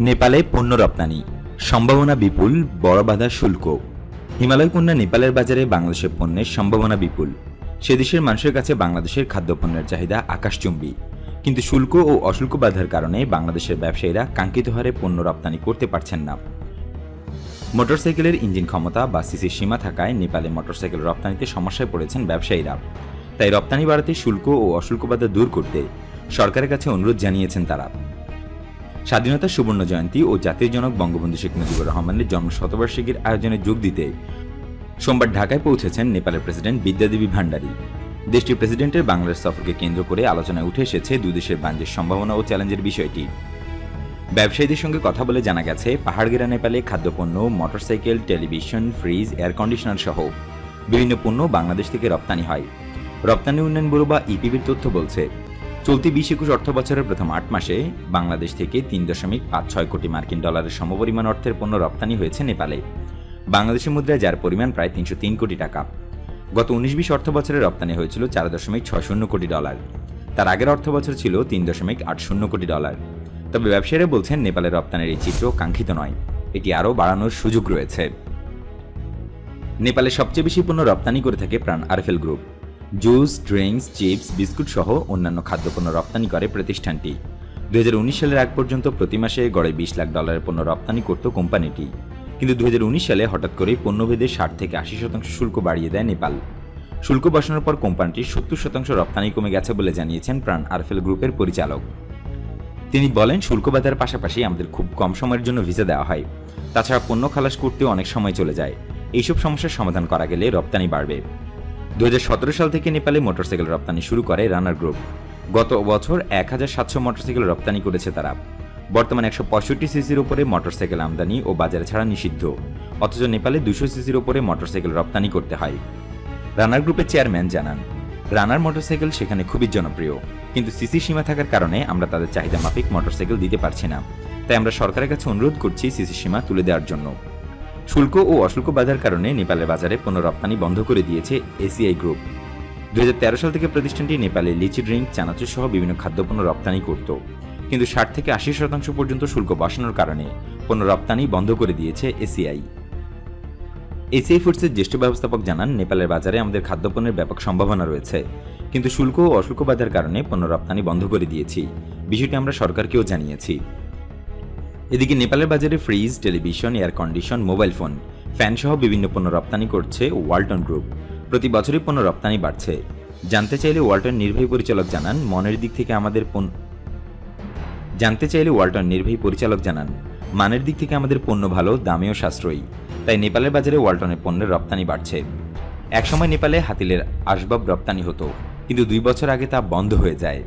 নেপালে পণ্য রপ্তানি, সম্ভাবনা বিপুল, বড় বাধা শুল্ক। হিমালয় কন্যা নেপালের বাজারে বাংলাদেশের পণ্যের সম্ভাবনা বিপুল। সে দেশের মানুষের কাছে বাংলাদেশের খাদ্যপণ্যের চাহিদা আকাশচুম্বী। কিন্তু শুল্ক ও অশুল্ক বাধার কারণে বাংলাদেশের ব্যবসায়ীরা কাঙ্ক্ষিত হারে পণ্য রপ্তানি করতে পারছেন না। মোটরসাইকেলের ইঞ্জিন ক্ষমতা বা সিসির সীমা থাকায় নেপালে মোটরসাইকেল রপ্তানিতে সমস্যায় পড়েছেন ব্যবসায়ীরা। তাই রপ্তানি বাড়াতে শুল্ক ও অশুল্ক বাধা দূর করতে সরকারের কাছে অনুরোধ জানিয়েছেন তারা। স্বাধীনতা, সুবর্ণ জয়ন্তী ও জাতির জনক বঙ্গবন্ধু শেখ মুজিবুর রহমানের জন্ম শতবার্ষিকীর আয়োজনে যোগ দিতে সোমবার ঢাকায় পৌঁছেছেন নেপালের প্রেসিডেন্ট বিদ্যাদেবী ভান্ডারী। দেশটির প্রেসিডেন্টের বাংলাদেশ সফরকে কেন্দ্র করে আলোচনায় উঠে এসেছে দুদেশের বাণিজ্যের সম্ভাবনা ও চ্যালেঞ্জের বিষয়টি। ব্যবসায়ীদের সঙ্গে কথা বলে জানা গেছে, পাহাড়গেরা নেপালে খাদ্যপণ্য, motorcycle, television, fridge, air conditioner সহ বিভিন্ন পণ্য বাংলাদেশ থেকে রপ্তানি হয়। রপ্তানি উন্নয়ন ব্যুরো বা ইপিবির তথ্য বলছে চলতি বিশ একুশ অর্থ বছরের প্রথম আট মাসে বাংলাদেশ থেকে তিন দশমিক পাঁচ ছয় কোটি মার্কিন ডলারের সমপরিমাণ অর্থের পণ্য রপ্তানি হয়েছে নেপালে। বাংলাদেশের মুদ্রায় যার পরিমাণ প্রায় তিনশো তিন কোটি টাকা। গত উনিশ বিশ অর্থ বছরে রপ্তানি হয়েছিল চার দশমিক ছয় শূন্য কোটি ডলার। তার আগের অর্থ বছর ছিল তিন দশমিক আট শূন্য কোটি ডলার। তবে ব্যবসায়ীরা বলছেন, নেপালের রপ্তানির এই চিত্র কাঙ্ক্ষিত নয়। এটি আরও বাড়ানোর সুযোগ রয়েছে। নেপালে সবচেয়ে বেশি পণ্য রপ্তানি করে থাকে Pran RFL group. Juice, drinks, chips, biscuit সহ অন্যান্য খাদ্যপণ্য রপ্তানি করে প্রতিষ্ঠানটি। দুহাজার উনিশ সালের আগ পর্যন্ত প্রতি মাসে গড়ে বিশ লাখ ডলারের পণ্য রপ্তানি করত কোম্পানিটি। কিন্তু দুহাজার উনিশ সালে হঠাৎ করেই পণ্যভেদে ষাট থেকে আশি শতাংশ শুল্ক বাড়িয়ে দেয় নেপাল। শুল্ক বসানোর পর কোম্পানিটির সত্তর শতাংশ রপ্তানি কমে গেছে বলে জানিয়েছেন প্রাণ আরফেল গ্রুপের পরিচালক। তিনি বলেন, শুল্ক বাধার পাশাপাশি আমাদের খুব কম সময়ের জন্য ভিসা দেওয়া হয়। তাছাড়া পণ্য খালাস করতেও অনেক সময় চলে যায়। এইসব সমস্যার সমাধান করা গেলে রপ্তানি বাড়বে। দু হাজার সতেরো সাল থেকে নেপালে মোটরসাইকেল রপ্তানি শুরু করে রানার গ্রুপ। গত বছর এক হাজার সাতশো মোটরসাইকেল রপ্তানি করেছে তারা। বর্তমানে একশো পঁয়ষট্টি সিসির উপরে মোটরসাইকেল আমদানি ও বাজারে ছাড়া নিষিদ্ধ। অথচ নেপালে দুশো সিসির উপরে মোটরসাইকেল রপ্তানি করতে হয়। রানার গ্রুপের চেয়ারম্যান জানান, রানার মোটরসাইকেল সেখানে খুবই জনপ্রিয়। কিন্তু সিসি সীমা থাকার কারণে আমরা তাদের চাহিদা মাফিক মোটরসাইকেল দিতে পারছি না। তাই আমরা সরকারের কাছে অনুরোধ করছি সিসি সীমা তুলে দেওয়ার জন্য। শুল্ক ও অশুল্ক বাধার কারণে নেপালের বাজারে পণ্য রপ্তানি বন্ধ করে দিয়েছে এসিআই গ্রুপ। দুই হাজার তেরো সাল থেকে প্রতিষ্ঠানটি নেপালে লিচি ড্রিঙ্ক, চানাচুর সহ বিভিন্ন খাদ্যপণ্য রপ্তানি করত। কিন্তু ষাট থেকে আশি শতাংশ পর্যন্ত শুল্ক বসানোর কারণে পণ্য রপ্তানি বন্ধ করে দিয়েছে এসিআই। এসিআই ফুডসের জ্যেষ্ঠ ব্যবস্থাপক জানান, নেপালের বাজারে আমাদের খাদ্যপণ্যের ব্যাপক সম্ভাবনা রয়েছে, কিন্তু শুল্ক ও অশুল্ক বাধার কারণে পণ্য রপ্তানি বন্ধ করে দিয়েছি। বিষয়টি আমরা সরকারকেও জানিয়েছি। এদিকে নেপালের বাজারে fridge, television, air condition, mobile phone fan সহ বিভিন্ন পণ্য রপ্তানি করছে ওয়ালটন গ্রুপ। প্রতি বছরই পণ্য রপ্তানি বাড়ছে। জানতে চাইলে ওয়ালটন নির্বাহী পরিচালক জানান, মনের দিক থেকে আমাদের পণ্য জানতে চাইলে ওয়ালটন নির্বাহী পরিচালক জানান, মানের দিক থেকে আমাদের পণ্য ভালো দামেও সাশ্রয়ী। তাই নেপালের বাজারে ওয়ালটনের পণ্যের রপ্তানি বাড়ছে। একসময় নেপালে হাতিলের আসবাব রপ্তানি হতো, কিন্তু দুই বছর আগে তা বন্ধ হয়ে যায়।